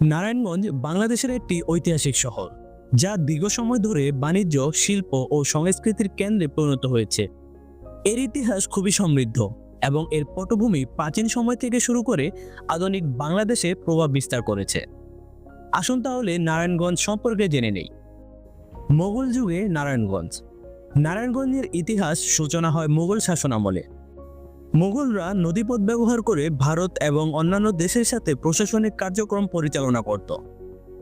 নারায়ণগঞ্জ বাংলাদেশের একটি ঐতিহাসিক শহর, যা দীর্ঘ সময় ধরে বাণিজ্য, শিল্প ও সংস্কৃতির কেন্দ্রে পরিণত হয়েছে। এর ইতিহাস খুবই সমৃদ্ধ এবং এর পটভূমি প্রাচীন সময় থেকে শুরু করে আধুনিক বাংলাদেশে প্রভাব বিস্তার করেছে। আসুন তাহলে নারায়ণগঞ্জ সম্পর্কে জেনে নেই। মোগল যুগে নারায়ণগঞ্জ। নারায়ণগঞ্জের ইতিহাস সূচনা হয় মোগল শাসনামলে। মুঘলরা নদীপথ ব্যবহার করে ভারত এবং অন্যান্য দেশের সাথে প্রশাসনিক কার্যক্রম পরিচালনা করত,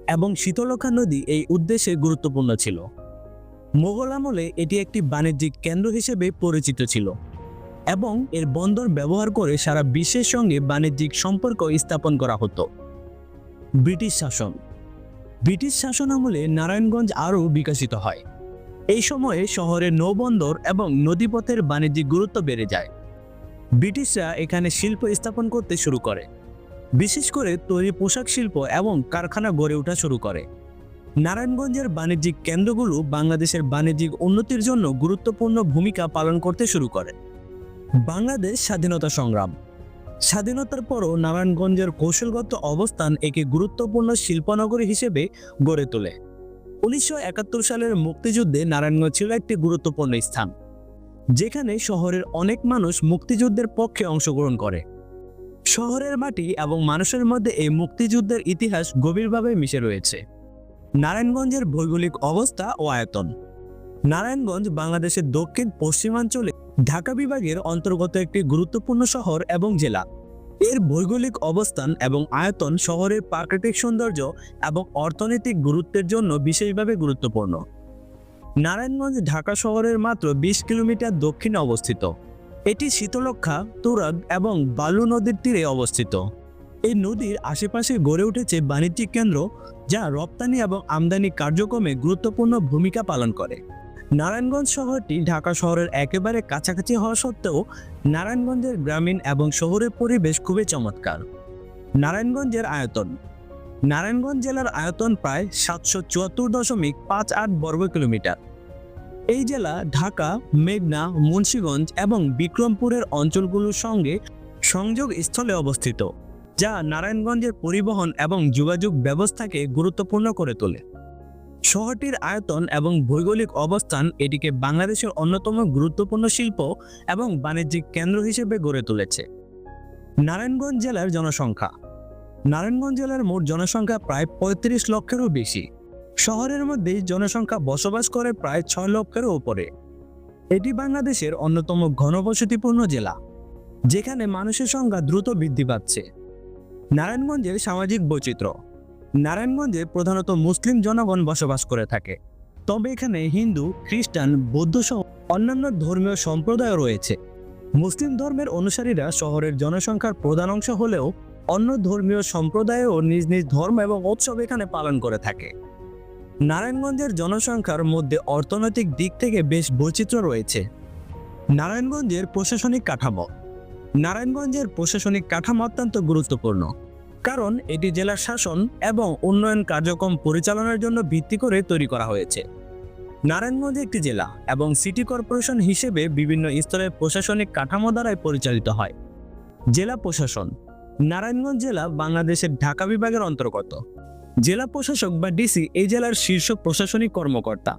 এবং শীতলক্ষা নদী এই উদ্দেশ্যে গুরুত্বপূর্ণ ছিল। মোগল আমলে এটি একটি বাণিজ্যিক কেন্দ্র হিসেবে পরিচিত ছিল, এবং এর বন্দর ব্যবহার করে সারা বিশ্বের সঙ্গে বাণিজ্যিক সম্পর্ক স্থাপন করা হতো। ব্রিটিশ শাসন। ব্রিটিশ শাসন আমলে নারায়ণগঞ্জ আরও বিকশিত হয়। এই সময়ে শহরের নৌবন্দর এবং নদীপথের বাণিজ্যিক গুরুত্ব বেড়ে যায়। ব্রিটিশরা এখানে শিল্প স্থাপন করতে শুরু করে। বিশেষ করে তৈরি পোশাক শিল্প এবং কারখানা গড়ে ওঠা শুরু করে। নারায়ণগঞ্জের বাণিজ্যিক কেন্দ্রগুলো বাংলাদেশের বাণিজ্যিক উন্নতির জন্য গুরুত্বপূর্ণ ভূমিকা পালন করতে শুরু করে। বাংলাদেশ স্বাধীনতা সংগ্রাম। স্বাধীনতার পরও নারায়ণগঞ্জের কৌশলগত অবস্থান একে গুরুত্বপূর্ণ শিল্পনগরী হিসেবে গড়ে তোলে। উনিশশো একাত্তর সালের মুক্তিযুদ্ধে নারায়ণগঞ্জ ছিল একটি গুরুত্বপূর্ণ স্থান। যেখানে শহরের অনেক মানুষ মুক্তিযুদ্ধের পক্ষে অংশগ্রহণ করে। শহরের মাটি এবং মানুষের মধ্যে এই মুক্তিযুদ্ধের ইতিহাস গভীরভাবে মিশে রয়েছে। নারায়ণগঞ্জের ভৌগোলিক অবস্থা ও আয়তন। নারায়ণগঞ্জ বাংলাদেশের দক্ষিণ, পশ্চিমাঞ্চলে ঢাকা বিভাগের অন্তর্গত একটি গুরুত্বপূর্ণ শহর এবং জেলা। এর ভৌগোলিক অবস্থান এবং আয়তন শহরের প্রাকৃতিক সৌন্দর্য এবং অর্থনৈতিক গুরুত্বের জন্য বিশেষভাবে গুরুত্বপূর্ণ। নারায়ণগঞ্জ ঢাকা শহরের মাত্র বিশ কিলোমিটার দক্ষিণে অবস্থিত। এটি শীতলক্ষা তুরাগ এবং বালু নদীর তীরে অবস্থিত। এই নদীর আশেপাশে গড়ে উঠেছে বাণিজ্যিক কেন্দ্র, যা রপ্তানি এবং আমদানি কার্যক্রমে গুরুত্বপূর্ণ ভূমিকা পালন করে। নারায়ণগঞ্জ শহরটি ঢাকা শহরের একেবারে কাছাকাছি হওয়া সত্ত্বেও নারায়ণগঞ্জের গ্রামীণ এবং শহরের পরিবেশ খুবই চমৎকার। নারায়ণগঞ্জের আয়তন নারায়ণগঞ্জ জেলার আয়তন প্রায় সাতশো চুয়াত্তর দশমিক পাঁচ আট বর্গ কিলোমিটার। এই জেলা ঢাকা, মেঘনা, মুন্সীগঞ্জ এবং বিক্রমপুরের অঞ্চলগুলোর সঙ্গে সংযোগ স্থলে অবস্থিত, যা নারায়ণগঞ্জের পরিবহন এবং যোগাযোগ ব্যবস্থাকে গুরুত্বপূর্ণ করে তোলে। শহরটির আয়তন এবং ভৌগোলিক অবস্থান এটিকে বাংলাদেশের অন্যতম গুরুত্বপূর্ণ শিল্প এবং বাণিজ্যিক কেন্দ্র হিসেবে গড়ে তুলেছে। নারায়ণগঞ্জ জেলার জনসংখ্যা নারায়ণগঞ্জ জেলার মোট জনসংখ্যা প্রায় পঁয়ত্রিশ লক্ষেরও বেশি। শহরের মধ্যে জনসংখ্যা বসবাস করে প্রায় ছয় লক্ষেরও উপরে। এটি বাংলাদেশের অন্যতম ঘনবসতিপূর্ণ জেলা, যেখানে মানুষের সংখ্যা দ্রুত বৃদ্ধি পাচ্ছে। নারায়ণগঞ্জের সামাজিক বৈচিত্র্য, নারায়ণগঞ্জে প্রধানত মুসলিম জনগণ বসবাস করে থাকে। তবে এখানে হিন্দু, খ্রিস্টান, বৌদ্ধ সহ অন্যান্য ধর্মীয় সম্প্রদায় রয়েছে। মুসলিম ধর্মের অনুসারীরা শহরের জনসংখ্যার প্রধান অংশ হলেও অন্য ধর্মীয় সম্প্রদায়ও নিজ নিজ ধর্ম এবং উৎসব এখানে পালন করে থাকে। নারায়ণগঞ্জের জনসংখ্যার মধ্যে অর্থনৈতিক দিক থেকে বেশ বৈচিত্র্য রয়েছে। নারায়ণগঞ্জের প্রশাসনিক কাঠামো। নারায়ণগঞ্জের প্রশাসনিক কাঠামো অত্যন্ত গুরুত্বপূর্ণ। কারণ এটি জেলার শাসন এবং উন্নয়ন কার্যক্রম পরিচালনার জন্য ভিত্তি করে তৈরি করা হয়েছে। নারায়ণগঞ্জ একটি জেলা এবং সিটি কর্পোরেশন হিসেবে বিভিন্ন স্তরের প্রশাসনিক কাঠামো দ্বারাই পরিচালিত হয়। জেলা প্রশাসন। নারায়ণগঞ্জ জেলা বাংলাদেশের ঢাকা বিভাগের অন্তর্গত। জেলা প্রশাসক বা ডিসি এই জেলার শীর্ষ প্রশাসনিক কর্মকর্তা।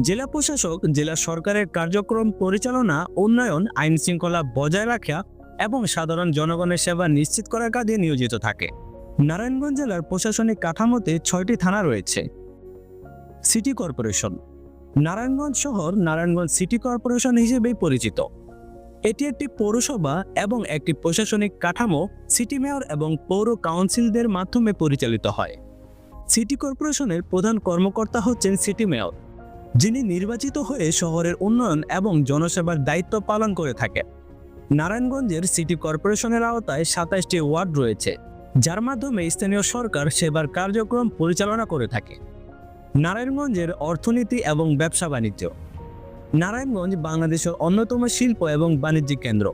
জেলা প্রশাসক, জেলা সরকারের কার্যক্রম পরিচালনা, উন্নয়ন, আইন শৃঙ্খলা বজায় রাখা এবং সাধারণ জনগণের সেবা নিশ্চিত করার কাজে নিয়োজিত থাকে। নারায়ণগঞ্জ জেলার প্রশাসনিক কাঠামোতে ছয়টি থানা রয়েছে। City corporation. নারায়ণগঞ্জ শহর নারায়ণগঞ্জ সিটি কর্পোরেশন হিসেবেই পরিচিত। এটি একটি পৌরসভা এবং একটি প্রশাসনিক কাঠামো সিটি মেয়র এবং পৌর কাউন্সিলদের মাধ্যমে পরিচালিত হয়। সিটি কর্পোরেশনের প্রধান কর্মকর্তা হচ্ছেন সিটি মেয়র, যিনি নির্বাচিত হয়ে শহরের উন্নয়ন এবং জনসেবার দায়িত্ব পালন করে থাকেন। নারায়ণগঞ্জের সিটি কর্পোরেশনের আওতায় সাতাশটি ওয়ার্ড রয়েছে, যার মাধ্যমে স্থানীয় সরকার সেবার কার্যক্রম পরিচালনা করে থাকে। নারায়ণগঞ্জের অর্থনীতি এবং ব্যবসা বাণিজ্য নারায়ণগঞ্জ বাংলাদেশের অন্যতম শিল্প এবং বাণিজ্যিক কেন্দ্র,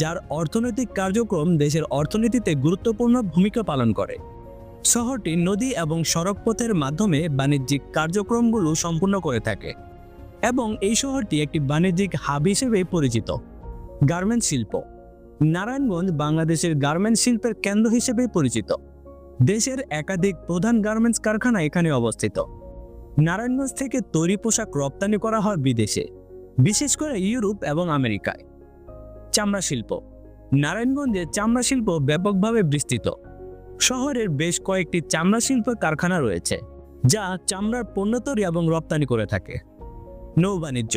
যার অর্থনৈতিক কার্যক্রম দেশের অর্থনীতিতে গুরুত্বপূর্ণ ভূমিকা পালন করে। শহরটি নদী এবং সড়কপথের মাধ্যমে বাণিজ্যিক কার্যক্রমগুলো সম্পূর্ণ করে থাকে এবং এই শহরটি একটি বাণিজ্যিক হাব হিসেবে পরিচিত। গার্মেন্ট শিল্প, নারায়ণগঞ্জ বাংলাদেশের গার্মেন্টস শিল্পের কেন্দ্র হিসেবে পরিচিত। দেশের একাধিক প্রধান গার্মেন্টস কারখানা এখানে অবস্থিত। নারায়ণগঞ্জ থেকে তৈরি পোশাক রপ্তানি করা হয় বিদেশে, বিশেষ করে ইউরোপ এবং আমেরিকায়। চামড়া শিল্প, নারায়ণগঞ্জে চামড়া শিল্প ব্যাপকভাবে বিস্তৃত। শহরের বেশ কয়েকটি চামড়া শিল্প কারখানা রয়েছে, যা চামড়ার পণ্য তৈরি এবং রপ্তানি করে থাকে। নৌ বাণিজ্য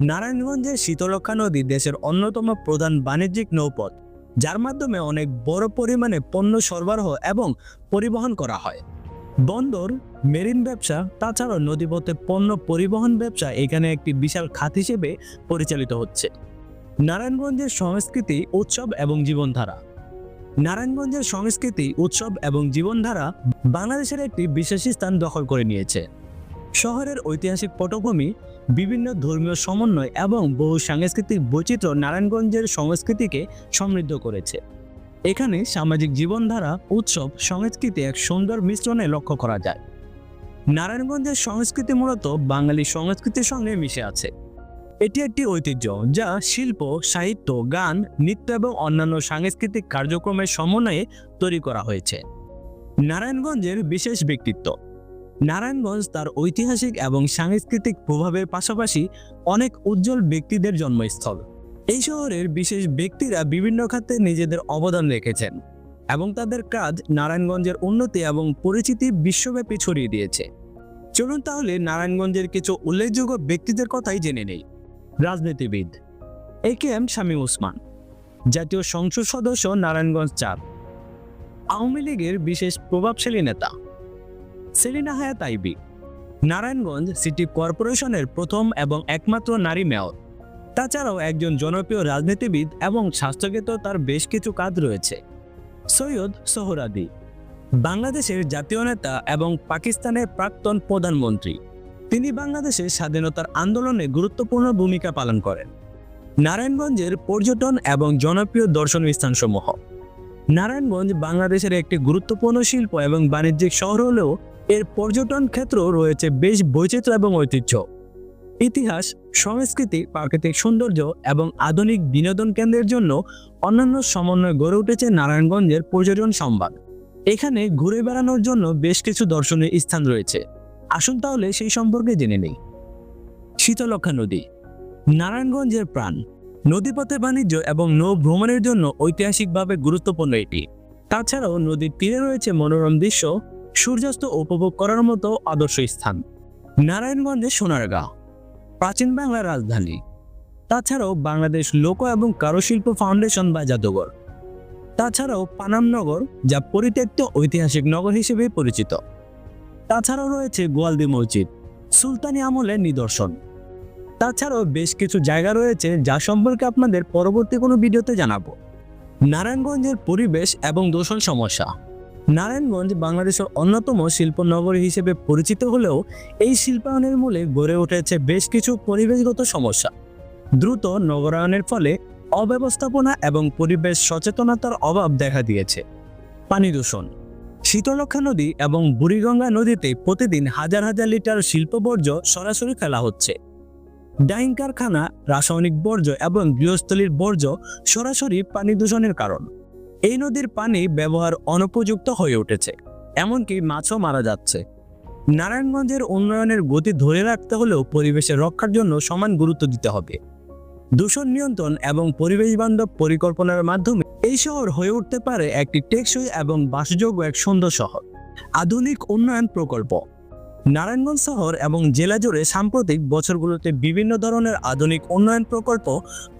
নারায়ণগঞ্জের শীতলক্ষা নদী দেশের অন্যতম প্রধান বাণিজ্যিক নৌপথ, যার মাধ্যমে অনেক বড় পরিমাণে পণ্য সরবরাহ এবং পরিবহন করা হয়। বন্দর, মেরিন ব্যবসা, তাছাড়াও নদীপথে পণ্য পরিবহন ব্যবসা এখানে একটি বিশাল খাত হিসেবে পরিচালিত হচ্ছে। নারায়ণগঞ্জের সংস্কৃতি, উৎসব এবং জীবনধারা। নারায়ণগঞ্জের সংস্কৃতি, উৎসব এবং জীবনধারা বাংলাদেশের একটি বিশেষ স্থান দখল করে নিয়েছে। শহরের ঐতিহাসিক পটভূমি, বিভিন্ন ধর্মীয় সমন্বয় এবং বহু সাংস্কৃতিক বৈচিত্র্য নারায়ণগঞ্জের সংস্কৃতিকে সমৃদ্ধ করেছে। এখানে সামাজিক জীবনধারা, উৎসব, সংস্কৃতি এক সুন্দর মিশ্রণে লক্ষ্য করা যায়। নারায়ণগঞ্জের সংস্কৃতি মূলত বাঙালি সংস্কৃতির সঙ্গে মিশে আছে। এটি একটি ঐতিহ্য যা শিল্প, সাহিত্য, গান, নৃত্য এবং অন্যান্য সাংস্কৃতিক কার্যক্রমের সমন্বয়ে তৈরি করা হয়েছে। নারায়ণগঞ্জের বিশেষ ব্যক্তিত্ব। নারায়ণগঞ্জ তার ঐতিহাসিক এবং সাংস্কৃতিক প্রভাবের পাশাপাশি অনেক উজ্জ্বল ব্যক্তিদের জন্মস্থল। এই শহরের বিশেষ ব্যক্তিরা বিভিন্ন খাতে নিজেদের অবদান রেখেছেন এবং তাদের কাজ নারায়ণগঞ্জের উন্নতি এবং পরিচিতি বিশ্বব্যাপী ছড়িয়ে দিয়েছে। চলুন তাহলে নারায়ণগঞ্জের কিছু উল্লেখযোগ্য ব্যক্তিদের কথাই জেনে নেই। রাজনীতিবিদ A K M Shamim Osman, জাতীয় সংসদ সদস্য নারায়ণগঞ্জ চার আওয়ামী লীগের বিশেষ প্রভাবশালী নেতা সেলিনা হায়াত আইবি, নারায়ণগঞ্জ সিটি কর্পোরেশনের প্রথম এবং একমাত্র নারী মেয়র। তাছাড়াও একজন জনপ্রিয় রাজনীতিবিদ এবং স্বাস্থ্যগত তার বেশ কিছু কাজ রয়েছে। সৈয়দ সোহরাদি, বাংলাদেশের জাতীয় নেতা এবং পাকিস্তানের প্রাক্তন প্রধানমন্ত্রী। তিনি বাংলাদেশের স্বাধীনতার আন্দোলনে গুরুত্বপূর্ণ ভূমিকা পালন করেন। নারায়ণগঞ্জের পর্যটন এবং জনপ্রিয় দর্শনীয় স্থানসমূহ নারায়ণগঞ্জ বাংলাদেশের একটি গুরুত্বপূর্ণ শিল্প এবং বাণিজ্যিক শহর হলেও এর পর্যটন ক্ষেত্র রয়েছে বেশ বৈচিত্র্য এবং ঐতিহ্য। ইতিহাস, সংস্কৃতি, প্রাকৃতিক সৌন্দর্য এবং আধুনিক বিনোদন কেন্দ্রের জন্য অন্যান্য সমন্বয় গড়ে উঠেছে নারায়ণগঞ্জের পর্যটন সংবাদ। এখানে ঘুরে বেড়ানোর জন্য বেশ কিছু দর্শনীয় স্থান রয়েছে। আসুন তাহলে সেই সম্পর্কে জেনে নেই। শীতলক্ষা নদী, নারায়ণগঞ্জের প্রাণ, নদীপথে বাণিজ্য এবং নৌ ভ্রমণের জন্য ঐতিহাসিকভাবে গুরুত্বপূর্ণ এটি। তাছাড়াও নদীর তীরে রয়েছে মনোরম দৃশ্য, সূর্যাস্ত উপভোগ করার মতো আদর্শ স্থান। নারায়ণগঞ্জের সোনারগাঁও প্রাচীন বাংলার রাজধানী। তাছাড়াও বাংলাদেশ লোক এবং কারুশিল্প ফাউন্ডেশন বা জাদুঘর। তাছাড়াও পানামনগর যা পরিত্যক্ত ঐতিহাসিক নগর হিসেবে পরিচিত। তাছাড়াও রয়েছে গোয়ালদি মসজিদ, সুলতানি আমলের নিদর্শন। তাছাড়াও বেশ কিছু জায়গা রয়েছে যা সম্পর্কে আপনাদের পরবর্তী কোনো ভিডিওতে জানাব। নারায়ণগঞ্জের পরিবেশ এবং দূষণ সমস্যা। নারায়ণগঞ্জ বাংলাদেশের অন্যতম শিল্প নগরী হিসেবে পরিচিত হলেও এই শিল্পায়নের মূলে গড়ে উঠেছে বেশ কিছু পরিবেশগত সমস্যা। দ্রুত নগরায়নের ফলে অব্যবস্থাপনা এবং পরিবেশ সচেতনতার অভাব দেখা দিয়েছে। পানি দূষণ শীতলক্ষা নদী এবং বুড়িগঙ্গা নদীতে প্রতিদিন হাজার হাজার লিটার শিল্প বর্জ্য সরাসরি ফেলা হচ্ছে। ডাইং কারখানা, রাসায়নিক বর্জ্য এবং গৃহস্থলীর বর্জ্য সরাসরি পানি দূষণের কারণ। এই নদীর পানি ব্যবহার অনুপযুক্ত হয়ে উঠেছে, এমনকি মাছও মারা যাচ্ছে। নারায়ণগঞ্জের উন্নয়নের গতি ধরে রাখতে হলেও পরিবেশের রক্ষার জন্য সমান গুরুত্ব দিতে হবে। দূষণ নিয়ন্ত্রণ এবং পরিবেশ বান্ধব পরিকল্পনার মাধ্যমে এই শহর হয়ে উঠতে পারে একটি টেকসই এবং বাসযোগ্য এক সুন্দর শহর। আধুনিক উন্নয়ন প্রকল্প। নারায়ণগঞ্জ শহর এবং জেলা জুড়ে সাম্প্রতিক বছরগুলোতে বিভিন্ন ধরনের আধুনিক উন্নয়ন প্রকল্প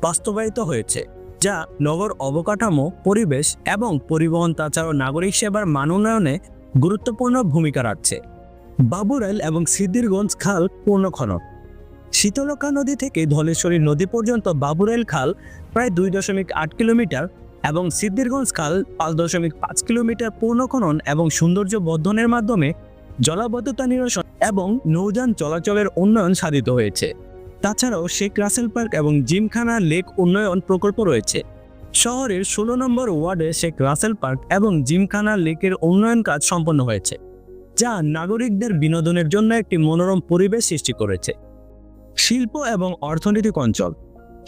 বাস্তবায়িত হয়েছে। যা নগর অবকাঠামো, পরিবেশ এবং পরিবহন তাছাড়াও নাগরিক সেবার মান উন্নয়নে গুরুত্বপূর্ণ ভূমিকা রাখছে। বাবুরাইল এবং সিদ্ধিরগঞ্জ খাল পূর্ণখনন শীতলক্ষা নদী থেকে ধলেশ্বরী নদী পর্যন্ত বাবুরাইল খাল প্রায় দুই দশমিক আট কিলোমিটার এবং সিদ্ধিরগঞ্জ খাল পাঁচ দশমিক পাঁচ কিলোমিটার পূর্ণখনন এবং সৌন্দর্য বর্ধনের মাধ্যমে জলাবদ্ধতা নিরসন এবং নৌযান চলাচলের উন্নয়ন সাধিত হয়েছে। তাছাড়াও শেখ রাসেল পার্ক এবং জিমখানা লেক উন্নয়ন প্রকল্প রয়েছে। শহরের ষোলো নম্বর ওয়ার্ডে শেখ রাসেল পার্ক এবং জিমখানা লেকের উন্নয়ন কাজ সম্পন্ন হয়েছে, যা নাগরিকদের বিনোদনের জন্য একটি মনোরম পরিবেশ সৃষ্টি করেছে। শিল্প এবং অর্থনৈতিক অঞ্চল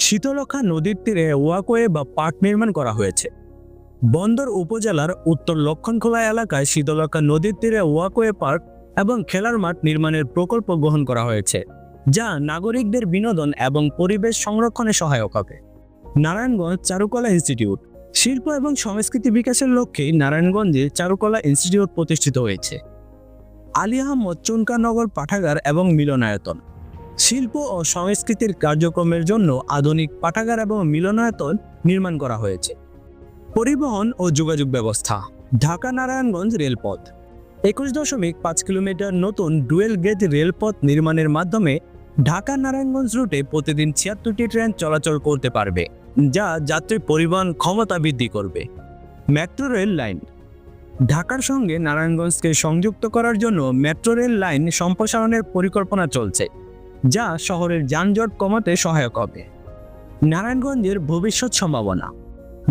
শীতলক্ষা নদীর তীরে ওয়াকওয়ে বা পার্ক নির্মাণ করা হয়েছে। বন্দর উপজেলার উত্তর লক্ষণখোলা এলাকায় শীতলক্ষা নদীর তীরে ওয়াকওয়ে পার্ক এবং খেলার মাঠ নির্মাণের প্রকল্প গ্রহণ করা হয়েছে। যা নাগরিকদের বিনোদন এবং পরিবেশ সংরক্ষণে সহায়ক হবে। নারায়ণগঞ্জ চারুকলা ইনস্টিটিউট। শিল্প এবং সংস্কৃতি বিকাশের লক্ষ্যে নারায়ণগঞ্জে চারুকলা ইনস্টিটিউট প্রতিষ্ঠিত হয়েছে। আলী আহমদ চুনকানগর পাঠাগার এবং মিলনায়তন। শিল্প ও সংস্কৃতির কার্যক্রমের জন্য আধুনিক পাঠাগার এবং মিলনায়তন নির্মাণ করা হয়েছে। পরিবহন ও যোগাযোগ ব্যবস্থা। ঢাকা নারায়ণগঞ্জ রেলপথ। একুশ দশমিক পাঁচ কিলোমিটার নতুন ডুয়েল গেজ রেলপথ নির্মাণের মাধ্যমে ঢাকা নারায়ণগঞ্জ রুটে প্রতিদিন ছিয়াত্তরটি ট্রেন চলাচল করতে পারবে, যা যাত্রী পরিবহন ক্ষমতা বৃদ্ধি করবে। Metro rail line. ঢাকার সঙ্গে নারায়ণগঞ্জকে সংযুক্ত করার জন্য মেট্রো রেল লাইন সম্প্রসারণের পরিকল্পনা চলছে, যা শহরের যানজট কমাতে সহায়ক হবে। নারায়ণগঞ্জের ভবিষ্যৎ সম্ভাবনা।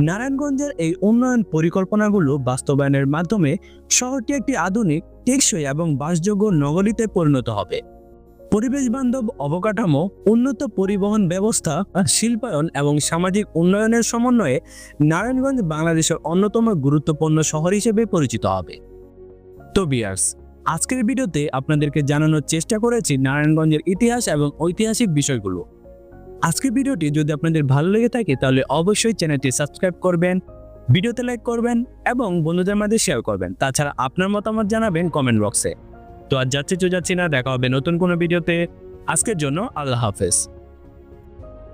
নারায়ণগঞ্জের এই উন্নয়ন পরিকল্পনাগুলো বাস্তবায়নের মাধ্যমে শহরটি একটি আধুনিক, টেকসই এবং বাসযোগ্য নগরীতে পরিণত হবে। পরিবেশ বান্ধব অবকাঠামো, উন্নত পরিবহন ব্যবস্থা, শিল্পায়ন এবং সামাজিক উন্নয়নের সমন্বয়ে নারায়ণগঞ্জ বাংলাদেশের অন্যতম গুরুত্বপূর্ণ শহর হিসেবে পরিচিত হবে। তো বিয়ার্স, আজকের ভিডিওতে আপনাদেরকে জানানোর চেষ্টা করেছি নারায়ণগঞ্জের ইতিহাস এবং ঐতিহাসিক বিষয়গুলো। আজকের ভিডিওটি যদি আপনাদের ভালো লেগে থাকে, তাহলে অবশ্যই চ্যানেলটি সাবস্ক্রাইব করবেন, ভিডিওতে লাইক করবেন এবং বন্ধুদের মাঝে শেয়ার করবেন। তাছাড়া আপনার মতামত জানাবেন কমেন্ট বক্সে। তো আর যাচ্ছি, তো যাচ্ছি না, দেখা হবে নতুন কোনো ভিডিওতে। আজকের জন্য আল্লাহ হাফেজ।